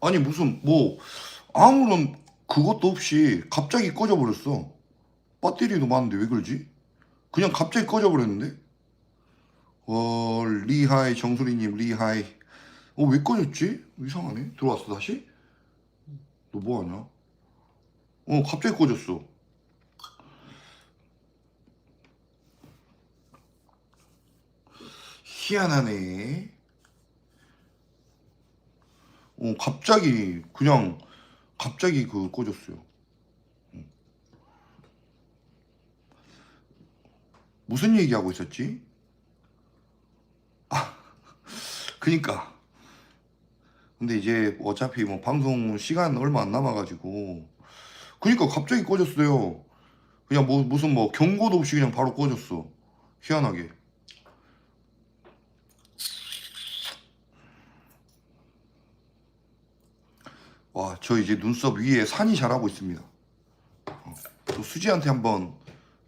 아니 무슨 뭐 아무런 그것도 없이 갑자기 꺼져버렸어. 배터리도 많은데 왜 그러지? 그냥 갑자기 꺼져버렸는데? 어 리하이 정수리님 리하이. 어 왜 꺼졌지? 이상하네. 들어왔어 다시? 너 뭐하냐? 어 갑자기 꺼졌어. 희한하네. 어, 갑자기 그냥 갑자기 그 꺼졌어요. 응. 무슨 얘기하고 있었지? 아, 그니까. 근데 이제 어차피 뭐 방송 시간 얼마 안 남아가지고 그니까 갑자기 꺼졌어요. 그냥 뭐 무슨 뭐 경고도 없이 그냥 바로 꺼졌어. 희한하게. 와, 저 이제 눈썹 위에 산이 자라고 있습니다. 어, 또 수지한테 한번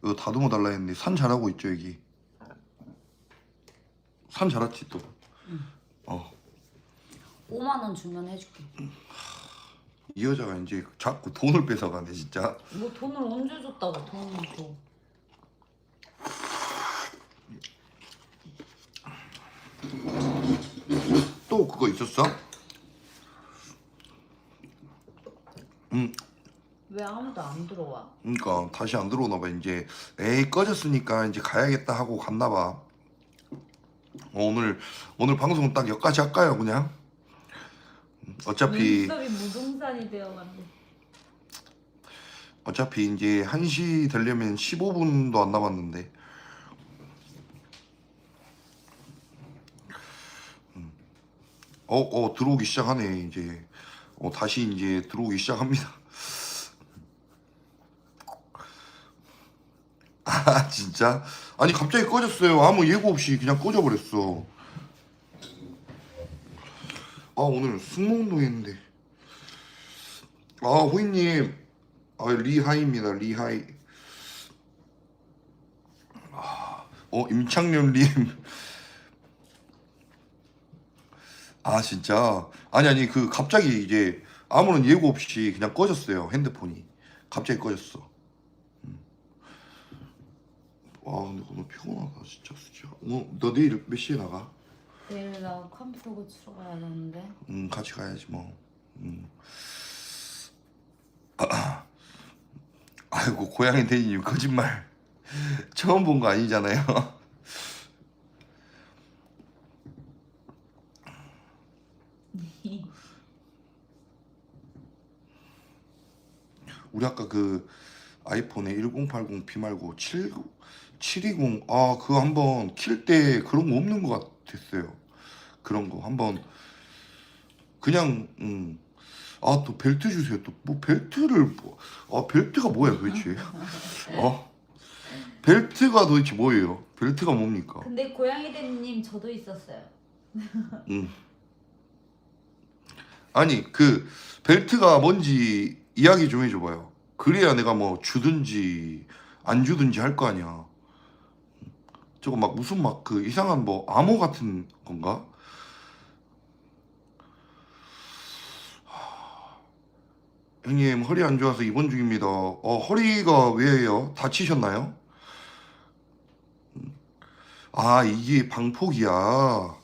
이거 다듬어 달라 했는데 산 자라고 있죠 여기. 산 자랐지 또. 어, 5만 원 주면 해줄게. 이 여자가 이제 자꾸 돈을 뺏어가네 진짜. 뭐 돈을 언제 줬다고 돈을 줘. 또 그거 있었어? 음, 왜 아무도 안 들어와? 그러니까 다시 안 들어오나 봐 이제. 에이 꺼졌으니까 이제 가야겠다 하고 갔나 봐. 어, 오늘 오늘 방송 딱 여기까지 할까요 그냥? 음, 어차피 눈썹이 무동산이 되어간대. 어차피 이제 1시 되려면 15분도 안 남았는데 음. 어, 어 들어오기 시작하네 이제 어, 다시 이제 들어오기 시작합니다. 아 진짜? 아니 갑자기 꺼졌어요. 아무 예고 없이 그냥 꺼져버렸어. 아 오늘 승모운동 했는데. 아 호이님. 아 리하이입니다. 리하이. 아, 어 임창렬님 아 진짜 아니 아니 그 갑자기 이제 아무런 예고 없이 그냥 꺼졌어요 핸드폰이 갑자기 꺼졌어 음. 와 근데 오늘 피곤하다 진짜 진짜 어, 너 내일 몇 시에 나가? 내일 나 컴퓨터 고치러 가야 되는데. 음 같이 가야지 뭐 음. 아이고 고양이 대리님 거짓말 처음 본 거 아니잖아요 우리 아까 그 아이폰에 1080p 말고 7 720 아 그거 한번 킬 때 그런 거 없는 것 같았어요 그런 거 한번 그냥 음. 아 또 벨트 주세요 또 뭐 벨트를 뭐, 아 벨트가 뭐야 도대체 어 벨트가 도대체 뭐예요 벨트가 뭡니까 근데 고양이 대님 저도 있었어요. 음. 아니 그 벨트가 뭔지 이야기 좀 해줘봐요 그래야 내가 뭐 주든지 안 주든지 할 거 아니야 저거 막 무슨 막 그 이상한 뭐 암호 같은 건가 형님 허리 안 좋아서 입원 중입니다. 어 허리가 왜요? 다치셨나요? 음. 아 이게 방폭이야. 어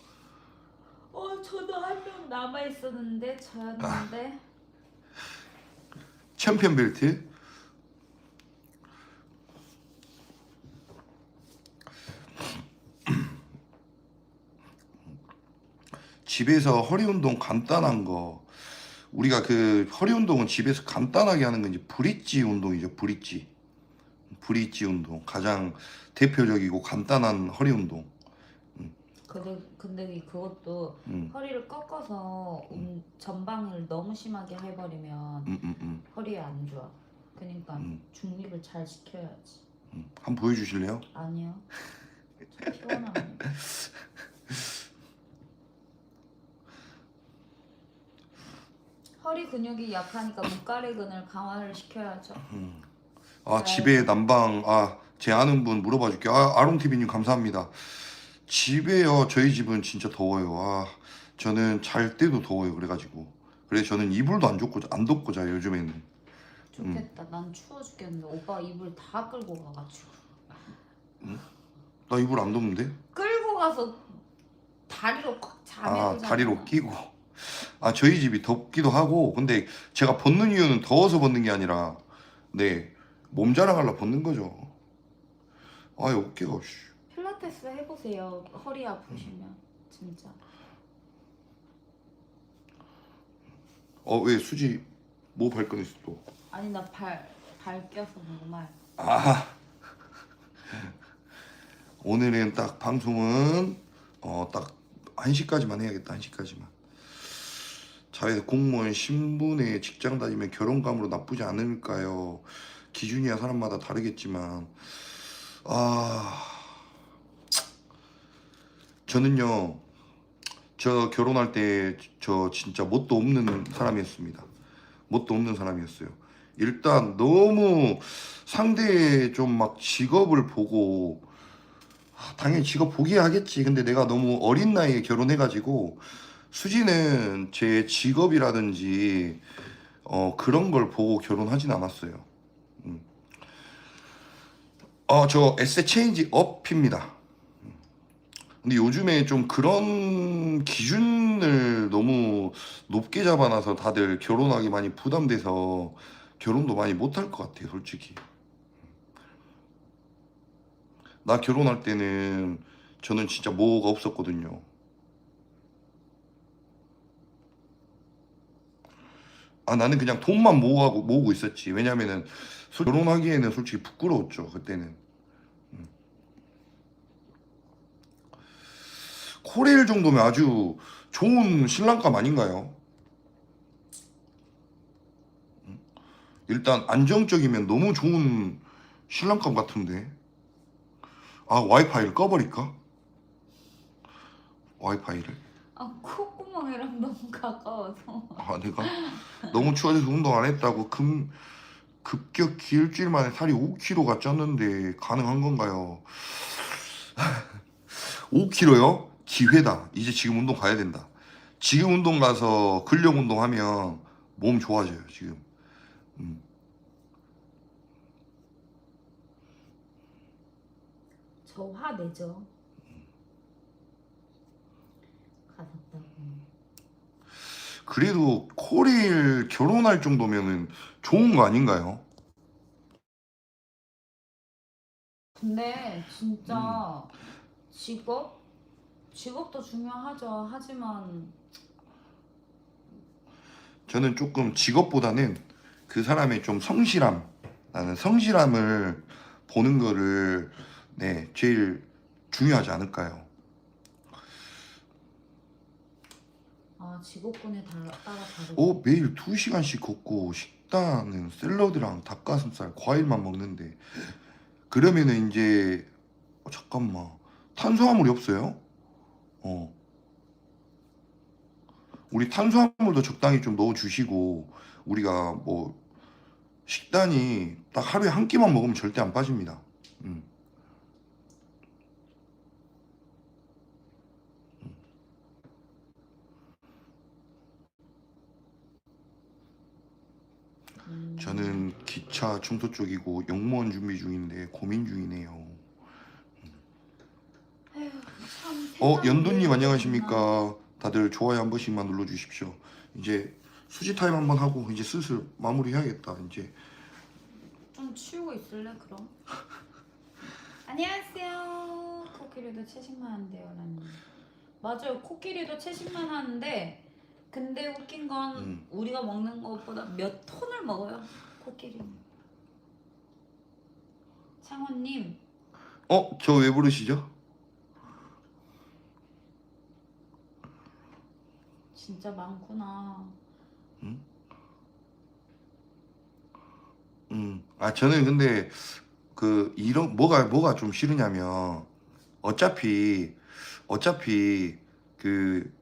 저도 한 명 남아 있었는데 저였는데. 챔피언 벨트. 집에서 허리 운동 간단한 거 우리가 그 허리 운동은 집에서 간단하게 하는 건 이제 브릿지 운동이죠 브릿지 브릿지 운동 가장 대표적이고 간단한 허리 운동 근데 근데 그것도 음, 허리를 꺾어서 음, 전방을 너무 심하게 해버리면 음, 음, 음, 허리에 안 좋아. 그러니까 음. 중립을 잘 시켜야지. 음. 한번 보여주실래요? 아니요. 피곤하네. 허리 근육이 약하니까 목가래근을 강화를 시켜야죠. 아 집에 난방 아제 아는 분 물어봐 줄게요 아 아롱TV님 감사합니다 집에요 저희 집은 진짜 더워요 아 저는 잘 때도 더워요 그래가지고 그래서 저는 이불도 안 덮고 안 덮고 자요 요즘에는. 좋겠다. 난 추워 죽겠는데 오빠 이불 다 끌고 가가지고 나 이불 안 덮는데? 끌고 가서 다리로 꽉 자매고 아 다리로 끼고. 아 저희 집이 덥기도 하고 근데 제가 벗는 이유는 더워서 벗는 게 아니라 네 몸 자랑하려 벗는 거죠. 아 어깨가 씨. 필라테스 해보세요. 허리 아프시면 진짜. 어 왜 수지 뭐 발끈했어 또? 아니 나 발 발 껴서 정말 아 오늘은 딱 방송은 어 딱 1시까지만 해야겠다 1시까지만 자회 공무원 신분에 직장 다니면 결혼감으로 나쁘지 않을까요? 기준이야 사람마다 다르겠지만. 아. 저는요 저 결혼할 때 저 진짜 뭣도 없는 사람이었습니다. 뭣도 없는 사람이었어요. 일단 너무 상대의 좀 막 직업을 보고 아, 당연히 직업 포기하겠지. 근데 내가 너무 어린 나이에 결혼해가지고 수지는 제 직업이라든지 어, 그런 걸 보고 결혼하진 않았어요. 음. 어, 저 에세 체인지 업입니다. 근데 요즘에 좀 그런 기준을 너무 높게 잡아놔서 다들 결혼하기 많이 부담돼서 결혼도 많이 못할 것 같아요, 솔직히. 나 결혼할 때는 저는 진짜 뭐가 없었거든요. 아 나는 그냥 돈만 모으고 모으고 있었지. 왜냐면은 솔- 결혼하기에는 솔직히 부끄러웠죠 그때는. 음. 코레일 정도면 아주 좋은 신랑감 아닌가요? 음. 일단 안정적이면 너무 좋은 신랑감 같은데. 아 와이파이를 꺼버릴까? 와이파이를 아 콧구멍이랑 너무 가까워서 아 내가 너무 추워져서 운동 안 했다고 급 급격히 일주일 만에 살이 5kg가 쪘는데 가능한 건가요? 5kg요? 기회다. 이제 지금 운동 가야 된다. 지금 운동 가서 근력 운동하면 몸 좋아져요. 지금. 음. 저 화 내죠. 가졌다고. 그래도 코릴 결혼할 정도면은 좋은 거 아닌가요? 근데 진짜 음. 직업 직업도 중요하죠. 하지만 저는 조금 직업보다는 그 사람의 좀 성실함, 나는 성실함을 보는 거를 네 제일 중요하지 않을까요? 아 직업군에 따라 다르고. 어 매일 2 시간씩 걷고 식단은 샐러드랑 닭가슴살, 과일만 먹는데 그러면은 이제 어, 잠깐만 탄수화물이 없어요? 어 우리 탄수화물도 적당히 좀 넣어 주시고 우리가 뭐 식단이 딱 하루에 한 끼만 먹으면 절대 안 빠집니다. 음. 저는 기차 중소 쪽이고 영무원 준비 중인데 고민 중이네요. 어 이러나. 안녕하십니까? 다들 좋아요 한 번씩만 눌러주십시오. 이제 수지 타임 한 번 하고 이제 슬슬 마무리해야겠다. 이제 좀 치우고 있을래 그럼? 안녕하세요. 코끼리도 채식만 한대요, 라님. 맞아요. 코끼리도 채식만 하는데 근데 웃긴 건 음. 우리가 먹는 것보다 몇 톤을 먹어요. 코끼리는. 창호님 어 저 왜 부르시죠? 진짜 많구나. 음, 아 저는 근데 그 이런 뭐가 뭐가 좀 싫으냐면 어차피 어차피 그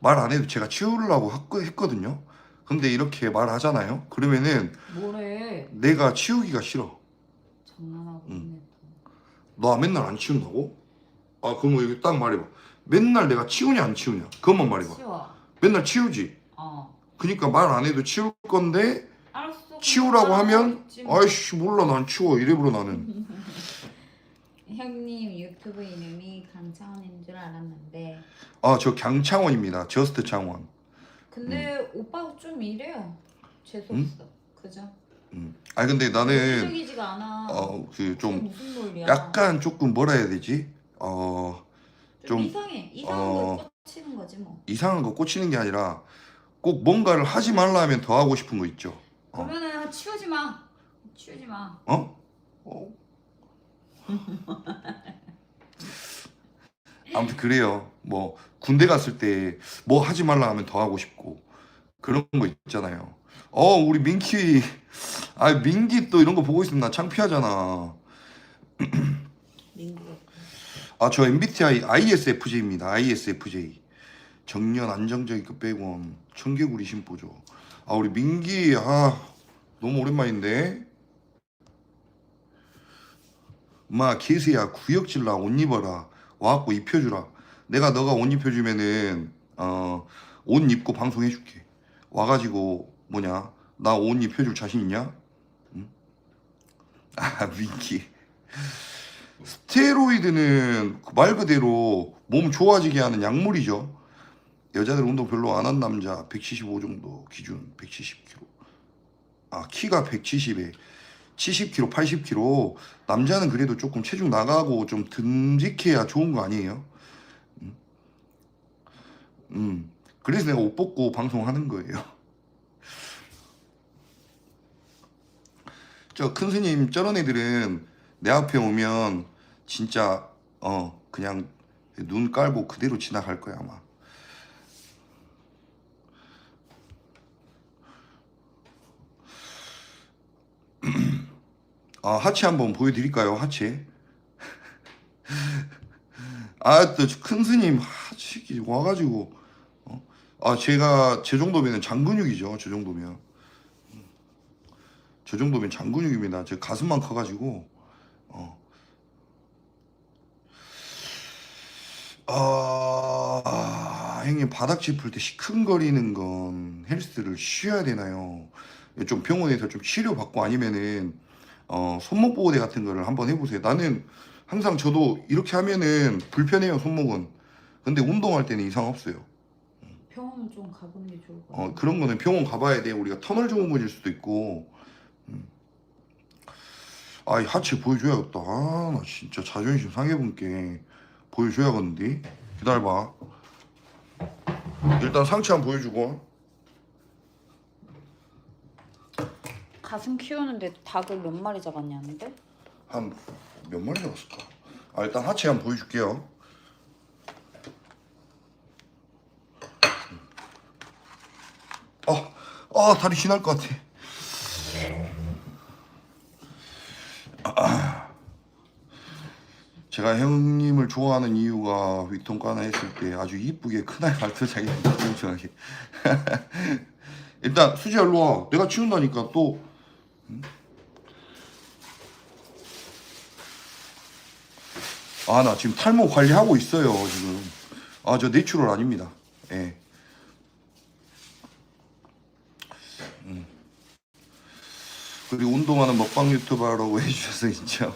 말 안 해도 제가 치우려고 했거- 했거든요. 근데 이렇게 말하잖아요. 그러면은 뭐래? 내가 치우기가 싫어. 장난하고 음. 있네. 너 맨날 안 치운다고? 아 그럼 여기 딱 말해봐. 맨날 내가 치우냐 안 치우냐? 그것만 또. 말해봐. 치워. 맨날 치우지. 어. 그니까 말 안 해도 치울 건데 알았어. 치우라고 하면 뭐. 아이씨 몰라 난 치워 이래버려 나는 형님 유튜브 이름이 강창원인 줄 알았는데 아 저 강창원입니다 저스트 창원 근데 오빠가 좀 이래요. 재수 음? 없어. 그죠? 음. 아니 근데 나는 논리적이지가 않아. 어그 그게 좀 무슨 논리야? 약간 조금 뭐라 해야 되지 어 좀, 좀, 이상해. 이상한 어, 거 꽂히는 거지 뭐. 이상한 거 꽂히는 게 아니라 꼭 뭔가를 하지 말라 하면 더 하고 싶은 거 있죠 어. 그러면은 치우지 마. 치우지 마. 어? 어? 아무튼 그래요. 뭐 군대 갔을 때 뭐 하지 말라 하면 더 하고 싶고 그런 거 있잖아요. 어 우리 민키 아 민기 또 이런 거 보고 있으면 나 창피하잖아. 아 저 MBTI ISFJ입니다. ISFJ 정년 안정적이고 빼곤 청개구리 심보죠. 아 우리 민기 아 너무 오랜만인데. 마 개새야 구역질라 옷 입어라 와갖고 입혀주라. 내가 너가 옷 입혀주면은 어 옷 입고 방송해줄게. 와가지고 뭐냐 나 옷 입혀줄 자신 있냐? 응? 아 민기. 스테로이드는 말 그대로 몸 좋아지게 하는 약물이죠. 여자들 운동 별로 안 한 남자 175 정도 기준 170kg. 아 키가 170에 70kg, 80kg. 남자는 그래도 조금 체중 나가고 좀 듬직해야 좋은 거 아니에요? 음. 음. 그래서 내가 옷 벗고 방송하는 거예요. 저 큰 스님 저런 애들은 내 앞에 오면 진짜 어 그냥 눈 깔고 그대로 지나갈 거야 아마. 아 하체 한번 보여드릴까요 하체? 아 또 큰 스님 하체 와가지고 어? 아 제가 제 정도면 장근육이죠 저 정도면 저 정도면 장근육입니다 제 가슴만 커가지고 어. 아, 형님 바닥 짚을 때 시큰거리는 건 헬스를 쉬어야 되나요? 좀 병원에서 좀 치료 받고 아니면은 어, 손목 보호대 같은 거를 한번 해보세요. 나는 항상 저도 이렇게 하면은 불편해요 손목은. 근데 운동할 때는 이상 없어요. 병원을 좀 가보는 게 좋을 것 같아. 어, 그런 거는 병원 가봐야 돼. 우리가 터널 증후군일 수도 있고. 음. 아 이 하체 보여줘야겠다. 아, 나 진짜 자존심 상해본게 보여줘야겠는데. 기다려봐. 일단 상체 한번 보여주고. 가슴 키우는데 닭을 몇 마리 잡았냐는데? 한 몇 마리 잡았을까? 아 일단 하체 한번 보여줄게요. 아, 아 다리 지날 것 같아. 아. 제가 형님을 좋아하는 이유가 윗통가나 했을 때 아주 이쁘게 큰아이 발톱장이 엄청하게 일단 수지야 일로 와 내가 치운다니까 또 아 나 지금 탈모 관리하고 있어요 지금 아 저 내추럴 아닙니다 예. 음. 그리고 운동하는 먹방 유튜버라고 해주셔서 진짜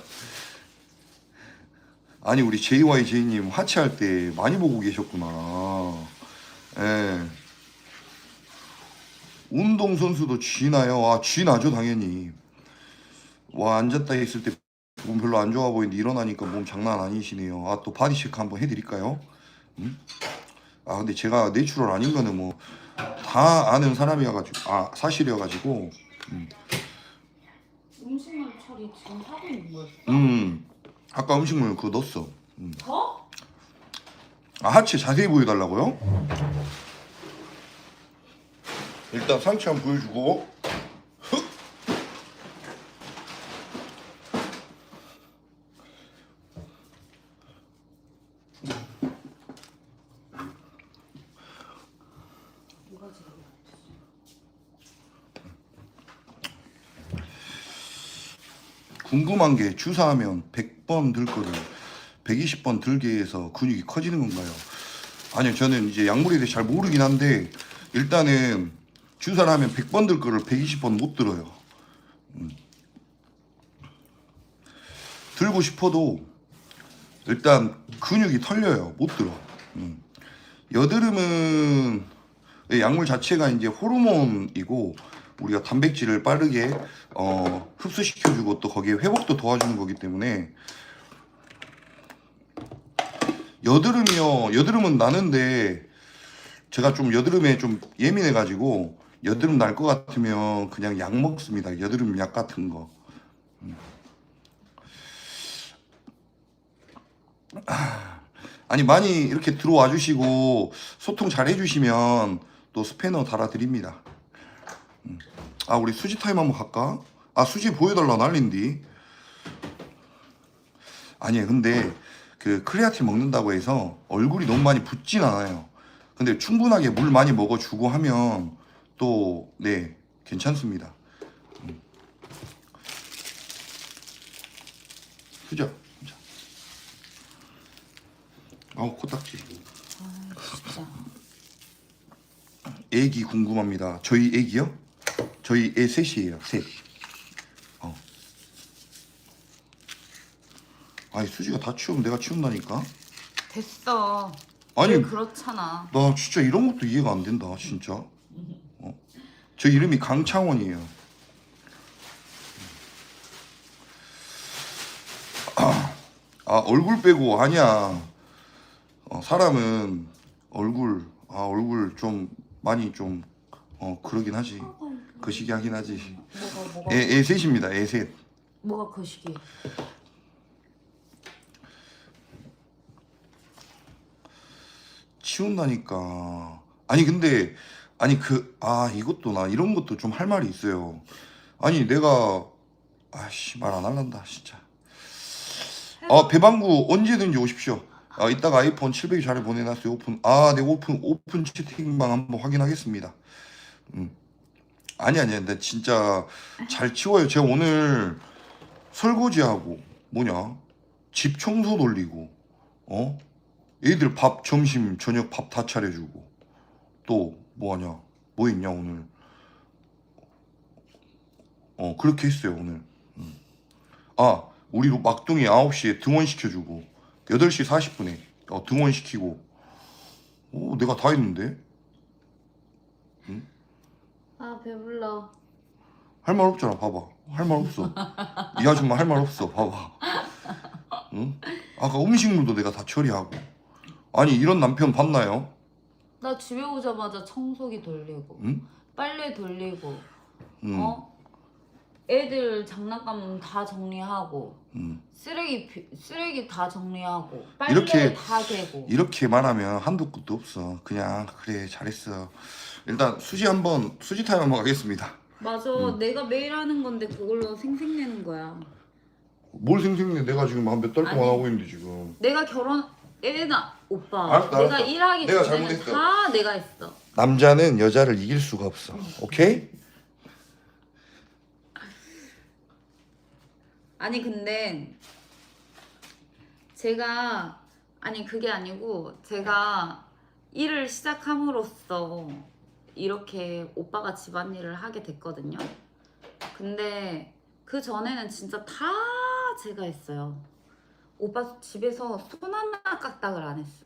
아니 우리 JYJ님 하체할 때 많이 보고 계셨구나 예. 운동선수도 쥐나요? 아 쥐나죠 당연히 와 앉았다 했을 때 몸 별로 안 좋아 보이는데 일어나니까 몸 장난 아니시네요. 아 또 바디 체크 한번 해드릴까요? 음? 아 근데 제가 내추럴 아닌 거는 뭐 다 아는 사람이어가지고 아 사실이어가지고 음식물 처리 지금 하고 있는 거였어? 음 아까 음식물 그거 넣었어. 음. 더? 아 하체 자세히 보여달라고요? 일단 상체 한번 보여주고? 궁금한 게 주사하면 100번 들 거를 120번 들게 해서 근육이 커지는 건가요? 아니요, 저는 이제 약물에 대해 잘 모르긴 한데 일단은 주사를 하면 100번 들 거를 120번 못 들어요. 음. 들고 싶어도 일단 근육이 털려요. 못 들어. 음. 여드름은 약물 자체가 이제 호르몬이고 우리가 단백질을 빠르게 어, 흡수시켜주고 또 거기에 회복도 도와주는 거기 때문에 여드름이요. 여드름은 나는데 제가 좀 여드름에 좀 예민해가지고 여드름 날 것 같으면 그냥 약 먹습니다. 여드름 약 같은 거. 음. 아, 아니 많이 이렇게 들어와 주시고 소통 잘 해주시면 또 스패너 달아드립니다. 음. 아 우리 수지 타임 한번 갈까? 아 수지 보여달라 난린디. 아니 근데 그 크레아틴 먹는다고 해서 얼굴이 너무 많이 붓진 않아요. 근데 충분하게 물 많이 먹어주고 하면 또 네 괜찮습니다. 음. 수저, 수저. 아우 코딱지. 아 진짜. 애기 궁금합니다. 저희 애기요? 저희 애 셋이에요. 셋. 어. 아니 수지가 다 치우면 내가 치운다니까. 됐어. 아니 늘 그렇잖아. 나 진짜 이런 것도 이해가 안 된다. 진짜. 어? 저 이름이 강창원이에요. 아 얼굴 빼고 아니야. 어, 사람은 얼굴 아 얼굴 좀 많이 좀 어 그러긴 하지. 거시기 하긴 하지. 뭐가 뭐가 애, 애 셋입니다. 애 셋. 뭐가 거시기? 치운다니까. 아니 근데 아니 그 아 이것도 나 이런 것도 좀 할 말이 있어요. 아니 내가 아씨 말 안 할란다 진짜. 아 배방구 언제든지 오십시오. 아 이따가 아이폰 700이 잘 보내놨어요 오픈. 아네 오픈 오픈 채팅방 한번 확인하겠습니다. 음 아니 아니 근데 진짜 잘 치워요. 제가 오늘 설거지하고 뭐냐 집 청소 돌리고 어 애들 밥 점심 저녁 밥 다 차려주고 또 뭐하냐? 뭐 있냐 오늘? 어 그렇게 했어요 오늘. 음. 아 우리 막둥이 9시에 등원시켜주고 8시 40분에 어, 등원시키고. 오 내가 다 했는데? 아 배불러. 할 말 없잖아 봐봐. 할 말 없어. 이 아줌마 할 말 없어 봐봐. 응? 아까 음식물도 내가 다 처리하고. 아니 이런 남편 봤나요? 나 집에 오자마자 청소기 돌리고 응? 빨래 돌리고 응. 어 애들 장난감 다 정리하고 응. 쓰레기 비- 쓰레기 다 정리하고 빨래 이렇게- 다 개고 이렇게 말하면 한도 끝도 없어. 그냥 그래 잘했어. 일단 수지 한번 수지 타임 한번 가겠습니다. 맞아 음. 내가 매일 하는 건데 그걸로 생색내는 거야 뭘 생생내? 내가 지금 한 몇 달 동안 아니. 하고 있는데 지금. 내가 결혼 애나 오빠 알았어, 내가 알았어. 일하기 내가 전에는 잘못했어. 다 내가 했어 남자는 여자를 이길 수가 없어. 오케이? 아니 근데 제가 아니 그게 아니고 제가 일을 시작함으로써 이렇게 오빠가 집안일을 하게 됐거든요. 근데 그 전에는 진짜 다 제가 했어요. 오빠 집에서 손 하나 까딱을 안 했어요.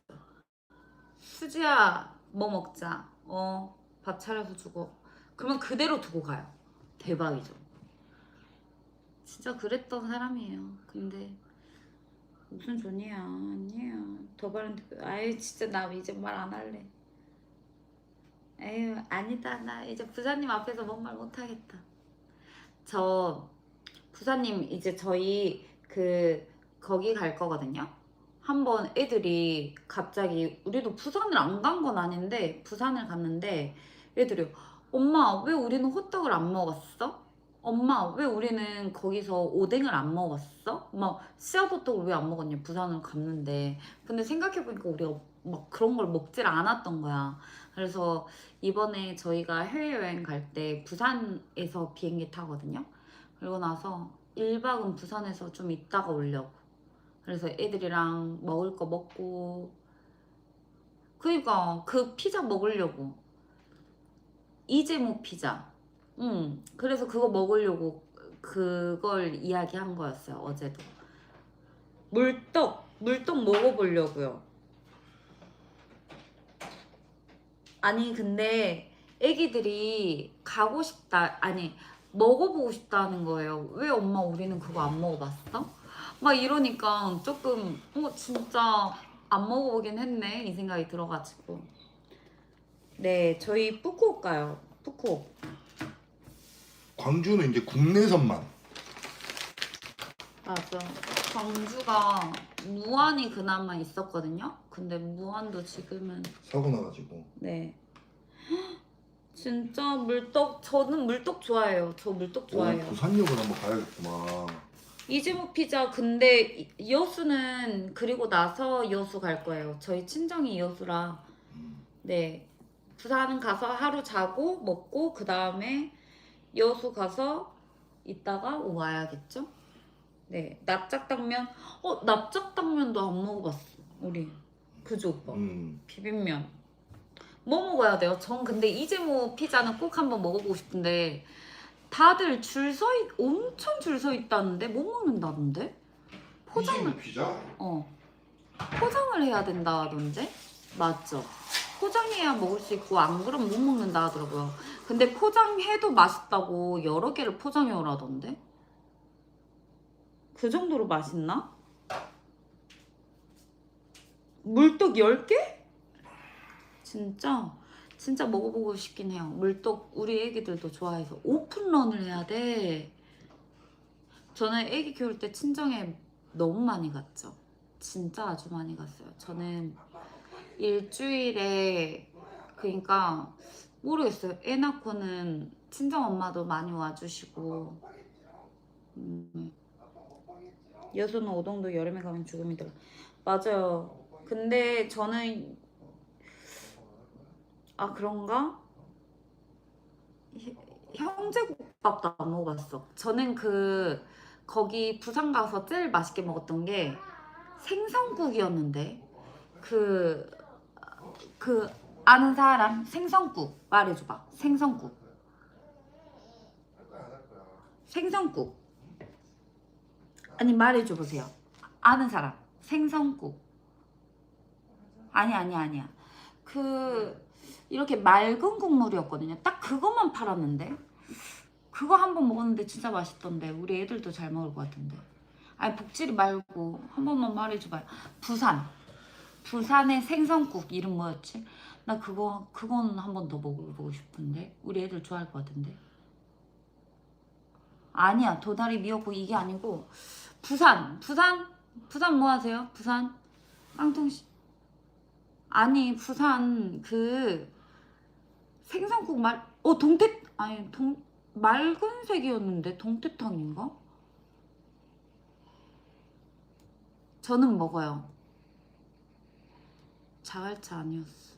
수지야 뭐 먹자. 어 밥 차려서 주고 그러면 그대로 두고 가요. 대박이죠. 진짜 그랬던 사람이에요. 근데 무슨 존이야 아니에요. 더 바른데 아유 진짜 나 이제 말 안 할래. 에휴 아니다 나 이제 부사님 앞에서 뭔 말 못하겠다. 저 부사님 이제 저희 그 거기 갈 거거든요. 한번 애들이 갑자기 우리도 부산을 안 간 건 아닌데 부산을 갔는데 애들이 엄마 왜 우리는 호떡을 안 먹었어? 엄마 왜 우리는 거기서 오뎅을 안 먹었어? 막 씨앗호떡을 왜 안 먹었냐 부산을 갔는데 근데 생각해보니까 우리가 막 그런 걸 먹질 않았던 거야 그래서 이번에 저희가 해외여행 갈 때 부산에서 비행기 타거든요 그리고 나서 1박은 부산에서 좀 있다가 오려고 그래서 애들이랑 먹을 거 먹고 그니까 그 피자 먹으려고 이재모 피자. 응. 그래서 그거 먹으려고 그걸 이야기한 거였어요 어제도. 물떡 물떡 먹어보려고요. 아니 근데 애기들이 가고 싶다 아니 먹어보고 싶다는 거예요. 왜 엄마 우리는 그거 안 먹어봤어? 막 이러니까 조금 어 진짜 안 먹어보긴 했네 이 생각이 들어가지고. 네 저희 가요 푸꾸옥 광주는 이제 국내선만. 맞아. 광주가 무안이 그나마 있었거든요? 근데 무안도 지금은 사고 나가지고. 네. 진짜 물떡 저는 물떡 좋아해요. 저 물떡 좋아해요. 오, 부산역을 한번 가야겠구만. 이즈모 피자 근데 이- 여수는 그리고 나서 여수 갈 거예요 저희 친정이 여수라 음. 네. 부산 가서 하루 자고 먹고 그 다음에 여수 가서 있다가 와야겠죠? 네. 납작당면. 어, 납작당면도 안 먹어봤어. 우리. 그죠, 오빠? 음. 비빔면. 뭐 먹어야 돼요? 전 근데 이재모 피자는 꼭 한번 먹어보고 싶은데 다들 줄 서 있, 엄청 줄 서 있다는데 못 먹는다던데? 포장을 피자? 어 포장을 해야 된다던데 맞죠? 포장해야 먹을 수 있고 안 그러면 못 먹는다 하더라고요. 근데 포장해도 맛있다고 여러 개를 포장해 오라던데 그 정도로 맛있나? 물떡 10개? 진짜 진짜 먹어보고 싶긴 해요. 물떡 우리 애기들도 좋아해서 오픈런을 해야 돼. 저는 애기 키울 때 친정에 너무 많이 갔죠. 진짜 아주 많이 갔어요. 저는 일주일에 그러니까 모르겠어요. 애 낳고는 친정 엄마도 많이 와주시고 음, 여수는 오동도 여름에 가면 죽음이더라. 맞아요. 근데 저는 아 그런가? 히- 형제국밥도 안 먹어봤어. 저는 그 거기 부산 가서 제일 맛있게 먹었던 게 생선국이었는데 그, 그 아는 사람 생선국 말해줘봐. 생선국. 생선국. 아니 말해줘 보세요. 아는 사람. 생선국. 아니 아니 아니야. 그 이렇게 맑은 국물이었거든요. 딱 그것만 팔았는데. 그거 한 번 먹었는데 진짜 맛있던데. 우리 애들도 잘 먹을 것 같은데. 아니 복지리 말고 한 번만 말해줘봐요. 부산. 부산의 생선국 이름 뭐였지? 나 그거 그건 한번 더 먹어보고 싶은데. 우리 애들 좋아할 것 같은데. 아니야. 도다리 미역국 이게 아니고 부산. 부산? 부산 뭐 하세요? 부산? 깡통씨. 아니 부산 그 생선국 말 어 동태 아니 동 맑은 색이었는데 동태탕인가? 저는 먹어요. 자갈차 아니었어.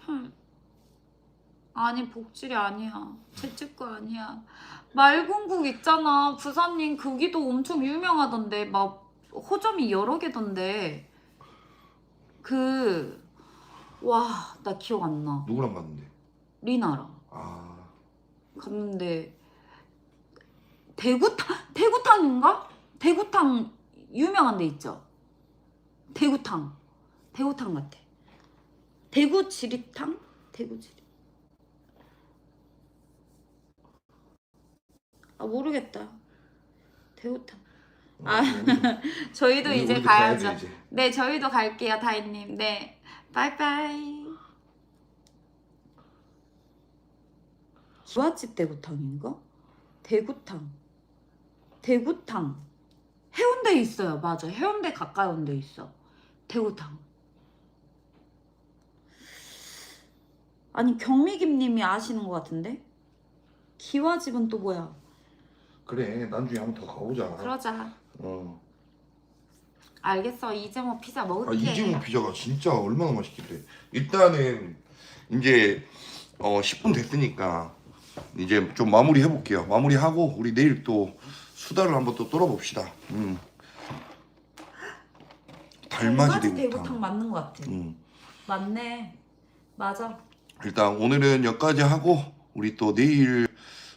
흠. 아니 복질이 아니야. 제ጭ거 아니야. 맑은 국 있잖아. 부산님 거기도 엄청 유명하던데 막 호점이 여러 개던데. 그 와, 나 기억 안 나. 누구랑 갔는데? 리나랑 아. 갔는데 대구탕 대구탕인가? 대구탕 유명한 데 있죠. 대구탕 대구탕 같아. 대구 지리탕? 대구 지리. 아 모르겠다. 대구탕. 아, 저희도 우리- 이제 우리도 가야죠. 이제. 네, 저희도 갈게요, 다희님. 네, 바이바이. 기와집 대구탕인가? 대구탕. 대구탕. 해운대에 있어요. 맞아. 해운대 가까이 온데 있어. 대구탕. 아니, 경미김님이 아시는 것 같은데? 기와집은 또 뭐야? 그래 나중에 한번 더 가보자. 그러자. 어. 알겠어. 이제 뭐 피자 아 먹을게. 이진우 피자가 진짜 얼마나 맛있길래. 일단은 이제 어 10분 됐으니까 이제 좀 마무리 해볼게요. 마무리하고 우리 내일 또 수다를 한번 또 떨어봅시다. 음. 달맞이 대구탕. 대구탕 맞는 것 같아. 음. 맞네. 맞아. 일단 오늘은 여기까지 하고 우리 또 내일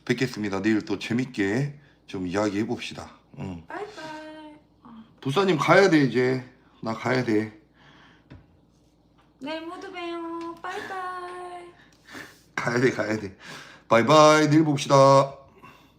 뵙겠습니다. 내일 또 재밌게 좀 이야기해 봅시다. 응. 바이바이. 부사님 가야 돼 이제 나 가야 돼. 내일 모두 봬요. 바이바이. 가야 돼 가야 돼. 바이바이 내일 봅시다.